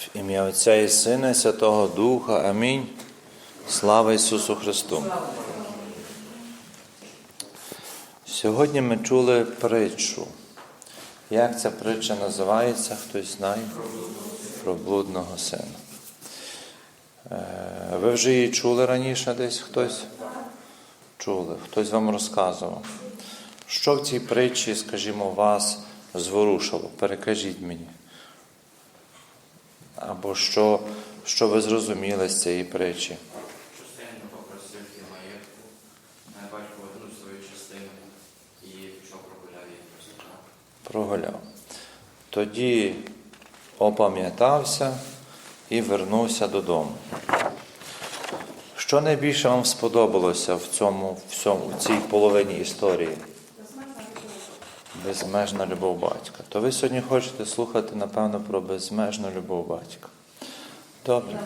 В ім'я Отця і Сина, і Святого Духа. Амінь. Слава Ісусу Христу. Сьогодні ми чули притчу. Як ця притча називається, хтось знає? Про блудного сина. Е, Ви вже її чули раніше десь хтось? Чули, хтось вам розказував. Що в цій притчі, скажімо, вас зворушило? Перекажіть мені. Або що, що ви зрозуміли з цієї притчі? Прогуляв. Тоді опам'ятався і вернувся додому. Що найбільше вам сподобалося в цьому, в цьому, в цій половині історії? Безмежна любов батька. То ви сьогодні хочете слухати, напевно, про безмежну любов батька. Добре.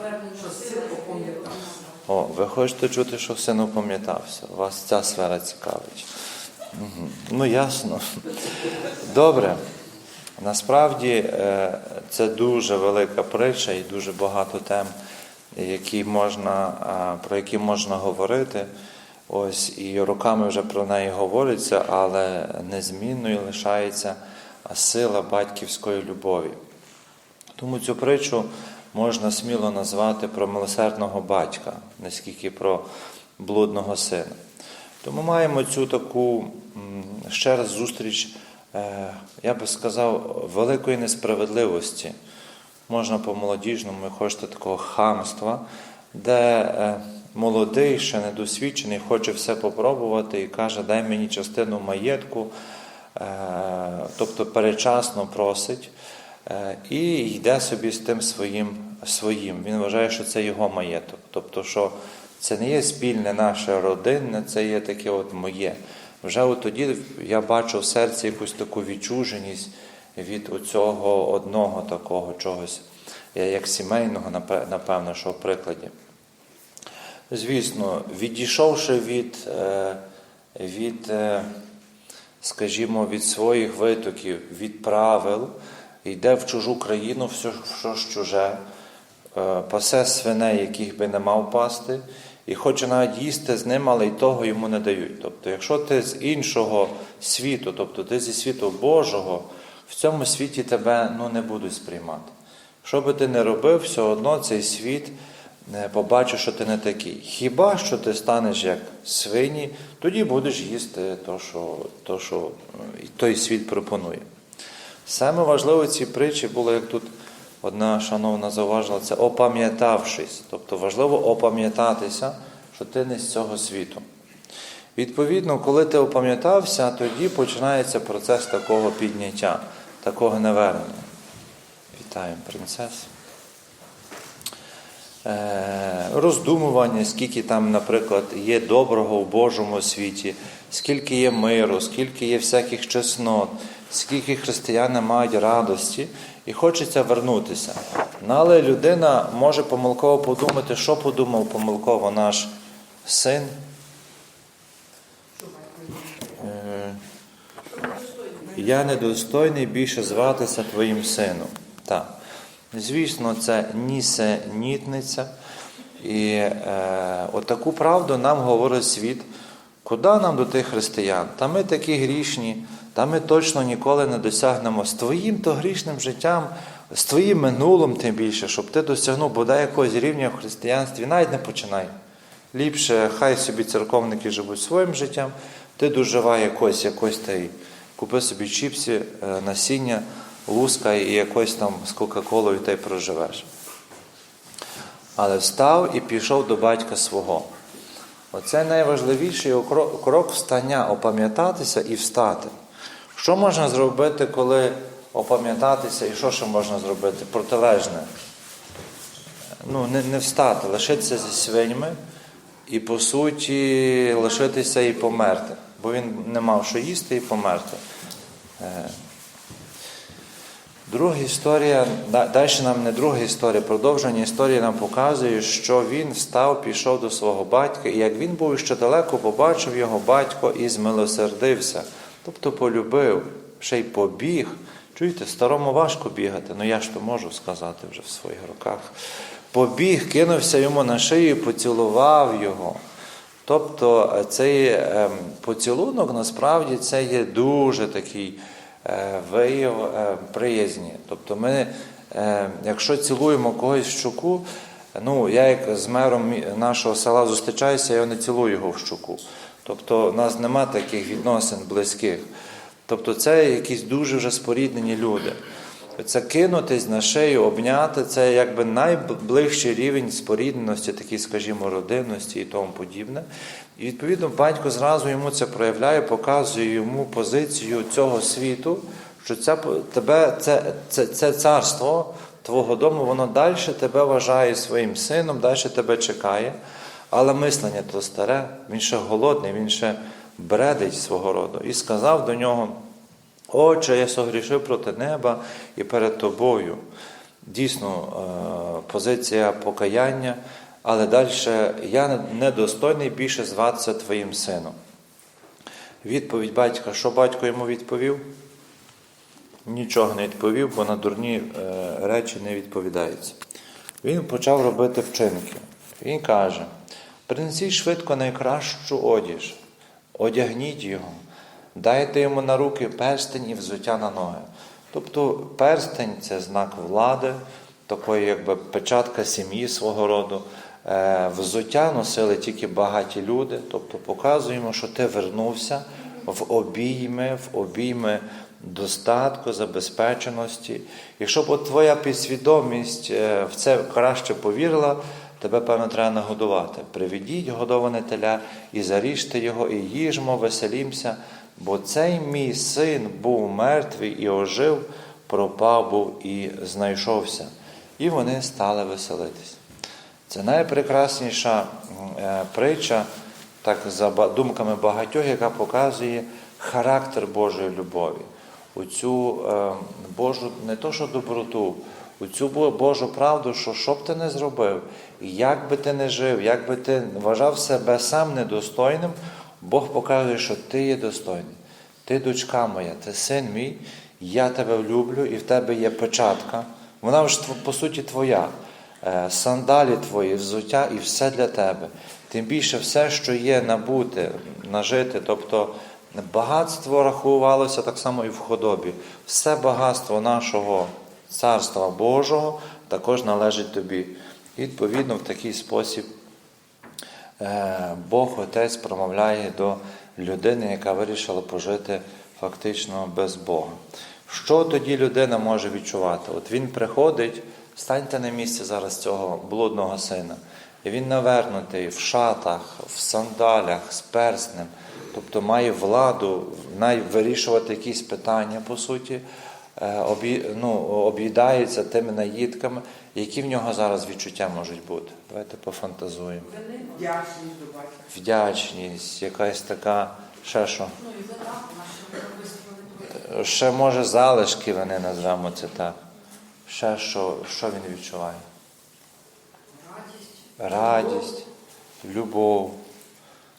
О, ви хочете чути, що син опам'ятався. Вас ця сфера цікавить. Угу. Ну, ясно. Добре. Насправді е, це дуже велика притча і дуже багато тем, які можна, е, про які можна говорити. Ось і роками вже про неї говориться, але незмінною лишається сила батьківської любові. Тому цю притчу можна сміло назвати про милосердного батька, наскільки про блудного сина. Тому маємо цю таку ще раз зустріч, е, я би сказав, великої несправедливості. Можна по молодіжному, хочете такого хамства, де е, молодий, ще недосвідчений, хоче все попробувати і каже, дай мені частину маєтку, е, тобто перечасно просить. Е, І йде собі з тим своїм своїм. Він вважає, що це його маєток. Тобто, що це не є спільне наше родинне, це є таке от моє. Вже от тоді я бачу в серці якусь таку відчуженість від цього одного такого чогось, е, як сімейного, напе- напевно, що в прикладі. Звісно, відійшовши від, е, від е, скажімо, від своїх витоків, від правил, йде в чужу країну, все, що ж чуже, е, пасе свиней, яких би не мав пасти, і хоче навіть їсти з ним, але й того йому не дають. Тобто, якщо ти з іншого світу, тобто ти зі світу Божого, в цьому світі тебе ну, не будуть сприймати. Що би ти не робив, все одно цей світ побачить, що ти не такий. Хіба що ти станеш як свині, тоді будеш їсти то, що, то, що той світ пропонує. Саме важливе в цій притчі було, як тут одна шановна зауважила, це опам'ятавшись. Тобто важливо опам'ятатися, що ти не з цього світу. Відповідно, коли ти опам'ятався, тоді починається процес такого підняття, такого невернення. Вітаємо, принцес. Е, Роздумування, скільки там, наприклад, є доброго в Божому світі, скільки є миру, скільки є всяких чеснот, скільки християни мають радості, і хочеться вернутися. Ну, але людина може помилково подумати, що подумав помилково наш син. Е, Я недостойний більше зватися твоїм сином. Так. Звісно, це нісенітниця. І е, отаку правду нам говорить світ. Куди нам до тих християн? Та ми такі грішні, та ми точно ніколи не досягнемо з твоїм то грішним життям, з твоїм минулим тим більше, щоб ти досягнув бодай якогось рівня в християнстві, навіть не починай. Ліпше, хай собі церковники живуть своїм життям, ти доживай якось, якось та й купи собі чіпсі, е, насіння, луска і якось там з Кока-Колою та й проживеш. Але встав і пішов до батька свого. Оце найважливіший крок встання опам'ятатися і встати. Що можна зробити, коли опам'ятатися, і що ще можна зробити? Протилежне. Ну, не, не встати, лишитися зі свиньми і, по суті, лишитися і померти. Бо він не мав що їсти і померти. Друга історія, далі нам не друга історія, продовження історії нам показує, що він встав, пішов до свого батька, і як він був ще далеко, побачив його батько і змилосердився, тобто полюбив, ще й побіг, Чуєте, старому важко бігати, ну я ж то можу сказати вже в своїх руках. Побіг, кинувся йому на шию, поцілував його. Тобто цей ем, поцілунок насправді це є дуже такий вияв е, приязні. Тобто ми, е, якщо цілуємо когось в щуку, ну я як з мером нашого села зустрічаюся, я не цілую його в щуку. Тобто в нас нема таких відносин близьких. Тобто це якісь дуже вже споріднені люди. Це кинутись на шию, обняти це якби найближчий рівень спорідненості, такий, скажімо, родинності і тому подібне. І відповідно батько зразу йому це проявляє, показує йому позицію цього світу, що це тебе, це, це, це царство твого дому, воно далі тебе вважає своїм сином, далі тебе чекає. Але мислення то старе, він ще голодний, він ще бредить свого роду. І сказав до нього. Отче, я согрішив проти неба і перед тобою. Дійсно, е, позиція покаяння, але далі я недостойний більше зватися твоїм сином. Відповідь батька, що батько йому відповів? Нічого не відповів, бо на дурні е, речі не відповідається. Він почав робити вчинки. Він каже: принесіть швидко найкращу одіж, одягніть його, дайте йому на руки перстень і взуття на ноги. Тобто перстень це знак влади, такої якби печатка сім'ї свого роду. Е, Взуття носили тільки багаті люди, тобто показуємо, що ти вернувся в обійми, в обійми достатку, забезпеченості. Якщо б твоя підсвідомість е, в це краще повірила, тебе, певно, треба нагодувати. Приведіть годоване теля і заріжте його, і їжмо, веселімся, бо цей мій син був мертвий і ожив, пропав був і знайшовся. І вони стали веселитись. Це найпрекрасніша е, притча, так за думками багатьох, яка показує характер Божої любові, оцю е, Божу не то, що доброту, оцю Бо- Божу правду, що що б ти не зробив, як би ти не жив, як би ти вважав себе сам недостойним, Бог показує, що ти є достойний. Ти дочка моя, ти син мій, я тебе люблю, і в тебе є печатка. Вона ж по суті твоя. Е, Сандалі твої, взуття і все для тебе. Тим більше все, що є набути, нажити, тобто багатство рахувалося так само і в худобі. Все багатство нашого Царства Божого також належить тобі. І, відповідно, в такий спосіб Бог Отець промовляє до людини, яка вирішила пожити фактично без Бога. Що тоді людина може відчувати? От він приходить, станьте на місце зараз цього блудного сина. І він навернутий в шатах, в сандалях, з перснем, тобто має владу вирішувати якісь питання, по суті, е, ну, об'їдається тими наїдками, які в нього зараз відчуття можуть бути. Давайте пофантазуємо. Вдячність до батька. Вдячність, якась така, ще що. Ну. Ще може залишки вони назвемо це так. Ще що, що він відчуває? Радість. Радість, любов,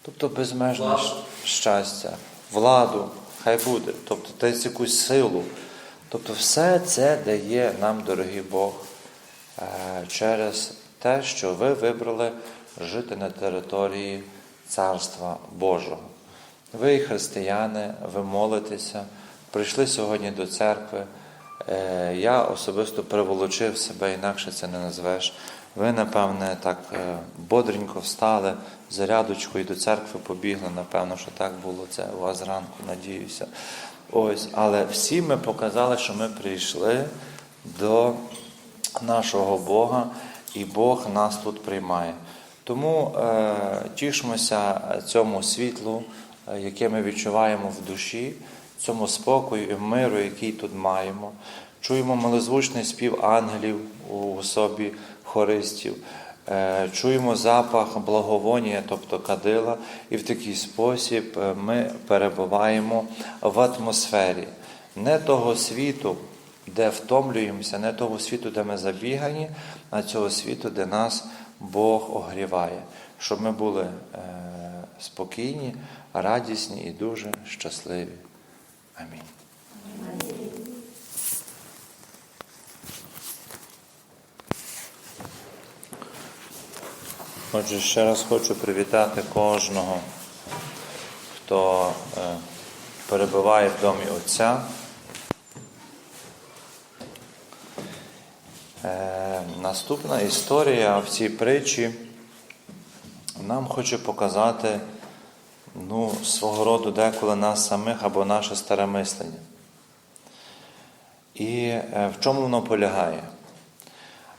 тобто безмежне щастя, владу, хай буде, тобто десь якусь силу. Тобто все це дає нам, дорогий Бог, е, через те, що ви вибрали жити на території Царства Божого. Ви, християни, ви молитеся, прийшли сьогодні до церкви. Е, Я особисто приволочив себе, інакше це не назвеш. Ви, напевне, так е, бодренько встали, зарядочкою до церкви побігли. Напевно, що так було це у вас зранку, надіюся. Ось, але всі ми показали, що ми прийшли до нашого Бога, і Бог нас тут приймає. Тому е, тішмося цьому світлу, е, яке ми відчуваємо в душі, цьому спокою і миру, який тут маємо. Чуємо милозвучний спів ангелів у особі хористів, чуємо запах благовонія, тобто кадила, і в такий спосіб е, ми перебуваємо в атмосфері не того світу, де втомлюємося, не того світу, де ми забігані, а цього світу, де нас Бог огріває, щоб ми були е, спокійні, радісні і дуже щасливі. Амінь. Отже, ще раз хочу привітати кожного, хто е, перебуває в домі Отця. Е, наступна історія в цій притчі нам хоче показати ну, свого роду деколи нас самих або наше старе мислення. І е, в чому воно полягає?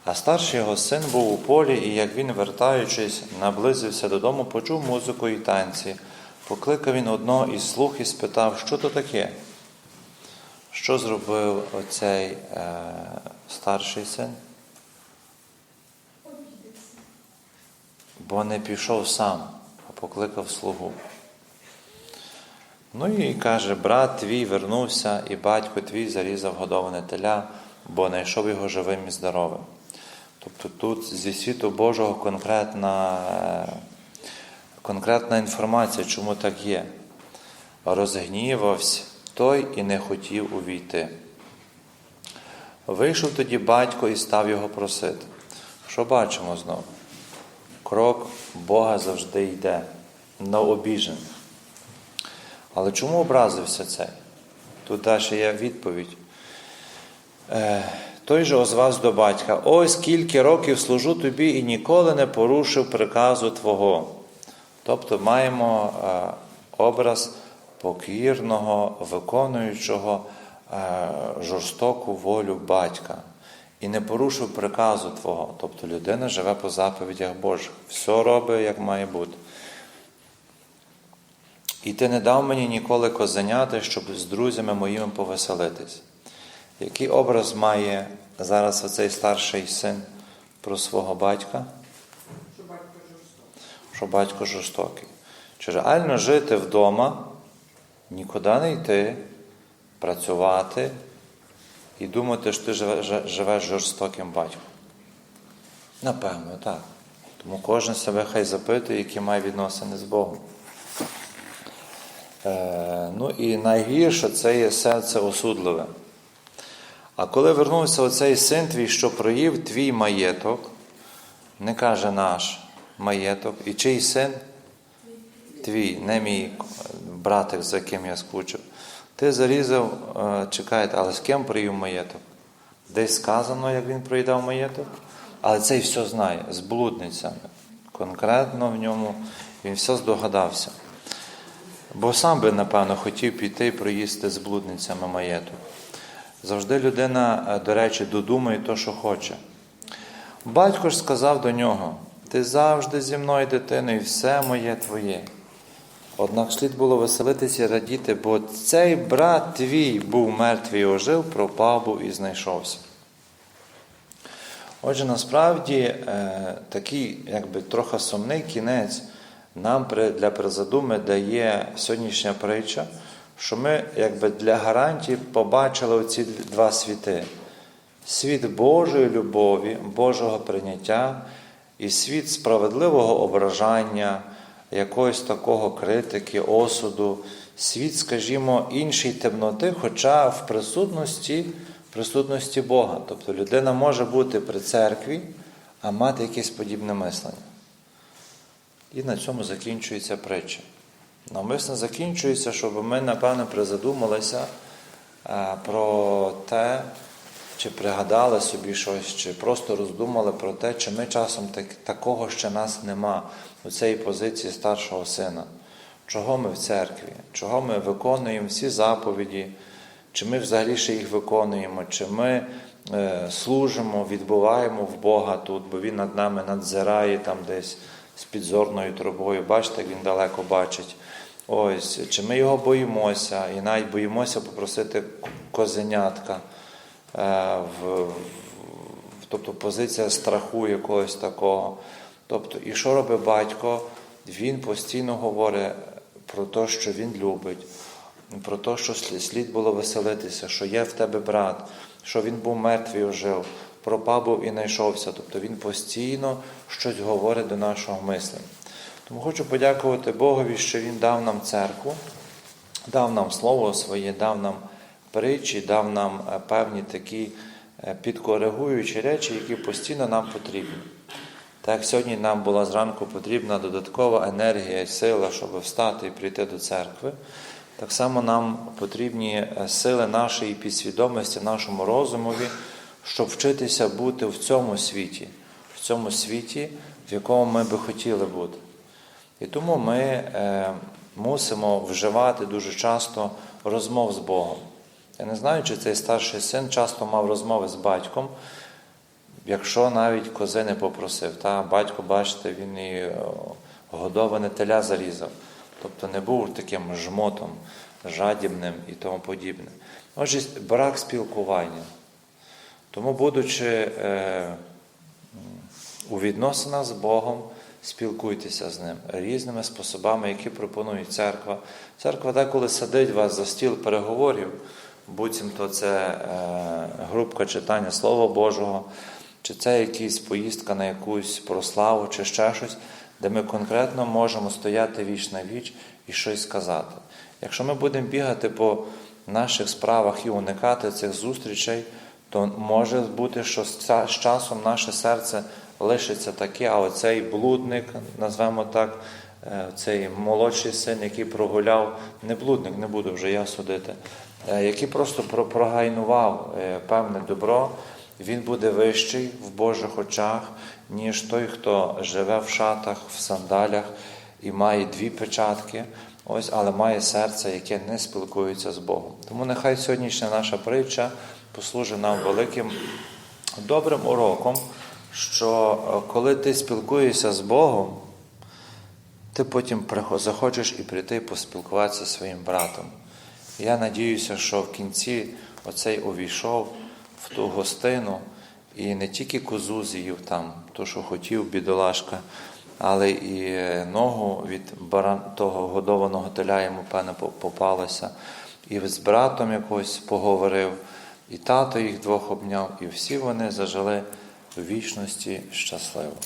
А старший його син був у полі, і як він, вертаючись, наблизився додому, почув музику і танці. Покликав він одного із слуг і спитав, що то таке? Що зробив оцей е, старший син? Бо не пішов сам, а покликав слугу. Ну і каже, брат твій вернувся, і батько твій зарізав годоване теля, бо знайшов його живим і здоровим. Тобто тут зі світу Божого конкретна, е, конкретна інформація, чому так є. Розгнівався той і не хотів увійти. Вийшов тоді батько і став його просити. Що бачимо знову? Крок Бога завжди йде на обіжених. Але чому образився цей? Тут далі є відповідь. Той же озвався до батька: Ой, скільки років служу тобі і ніколи не порушив приказу Твого. Тобто маємо е, образ покірного, виконуючого е, жорстоку волю батька. І не порушив приказу Твого. Тобто людина живе по заповідях Божих. Все робить, як має бути. І ти не дав мені ніколи козеняти, щоб з друзями моїми повеселитись. Який образ має зараз оцей старший син про свого батька? Що батько жорстокий. Що батько жорстокий. Чи реально жити вдома, нікуди не йти, працювати і думати, що ти живеш жорстоким батьком? Напевно, так. Тому кожен себе хай запитує, які має відносини з Богом. Е, ну і найгірше це є серце осудливе. А коли вернувся оцей син твій, що проїв твій маєток, не каже наш маєток, і чий син? Твій, не мій братик, за яким я скучив. Ти зарізав, е, чекайте, але з ким проїв маєток? Десь сказано, як він проїдав маєток, але цей все знає, з блудницями. Конкретно в ньому він все здогадався. Бо сам би, напевно, хотів піти і проїсти з блудницями маєток. Завжди людина, е, до речі, додумує то, що хоче. Батько ж сказав до нього: ти завжди зі мною, дитино, і все моє твоє. Однак слід було веселитися і радіти, бо цей брат твій був мертвий ожив, пропав був і знайшовся. Отже, насправді е, такий, якби трохи сумний кінець нам для призадуми дає сьогоднішня притча, що ми якби для гарантії побачили оці два світи: світ Божої любові, Божого прийняття і світ справедливого ображання, якогось такого критики, осуду, світ, скажімо, іншої темноти, хоча в присутності, присутності Бога. Тобто людина може бути при церкві, а мати якесь подібне мислення. І на цьому закінчується притча. Навмисно закінчується, щоб ми, напевно, призадумалися е, про те, чи пригадали собі щось, чи просто роздумали про те, чи ми часом так, такого ще нас нема у цій позиції старшого сина. Чого ми в церкві, чого ми виконуємо всі заповіді, чи ми взагалі ще їх виконуємо, чи ми е, служимо, відбуваємо в Бога тут, бо Він над нами надзирає там десь з підзорною трубою. Бачите, як він далеко бачить. Ось, чи ми його боїмося, і навіть боїмося попросити козенятка. Е, в, в, тобто позиція страху якогось такого. Тобто, і що робить батько? Він постійно говорить про те, що він любить, про те, що слід було веселитися, що є в тебе брат, що він був мертвий ожив, пропав був і знайшовся. Тобто він постійно щось говорить до нашого мислення. Тому хочу подякувати Богові, що Він дав нам церкву, дав нам слово своє, дав нам притчі, дав нам е, певні такі е, підкоригуючі речі, які постійно нам потрібні. Так як сьогодні нам була зранку потрібна додаткова енергія і сила, щоб встати і прийти до церкви, так само нам потрібні е, сили нашої підсвідомості, нашому розумові, щоб вчитися бути в цьому світі, в цьому світі, в якому ми би хотіли бути. І тому ми е, мусимо вживати дуже часто розмов з Богом. Я не знаю, чи цей старший син часто мав розмови з батьком, якщо навіть кози не попросив. Та батько, бачите, він і е, годоване теля зарізав. Тобто не був таким жмотом, жадібним і тому подібне. Отже, брак спілкування. Тому, будучи е, у відносинах з Богом, спілкуйтеся з ним різними способами, які пропонує церква. Церква деколи садить вас за стіл переговорів, буцімто це е, групка читання Слова Божого, чи це якась поїздка на якусь прославу, чи ще щось, де ми конкретно можемо стояти віч на віч і щось сказати. Якщо ми будемо бігати по наших справах і уникати цих зустрічей, то може бути, що з часом наше серце лишиться таке, а оцей блудник, назвемо так, е, цей молодший син, який прогуляв, не блудник, не буду вже я судити, е, який просто прогайнував е, певне добро, він буде вищий в Божих очах, ніж той, хто живе в шатах, в сандалях і має дві печатки, ось, але має серце, яке не спілкується з Богом. Тому нехай сьогоднішня наша притча послужить нам великим добрим уроком, що е, коли ти спілкуєшся з Богом, ти потім захочеш і прийти поспілкуватися зі своїм братом. Я надіюся, що в кінці оцей увійшов в ту гостину і не тільки козу з'їв там, то, що хотів, бідолашка, але і е, ногу від баран, того годованого теля йому, певне, попалося, і з братом якось поговорив, і тато їх двох обняв, і всі вони зажили вічності щасливо.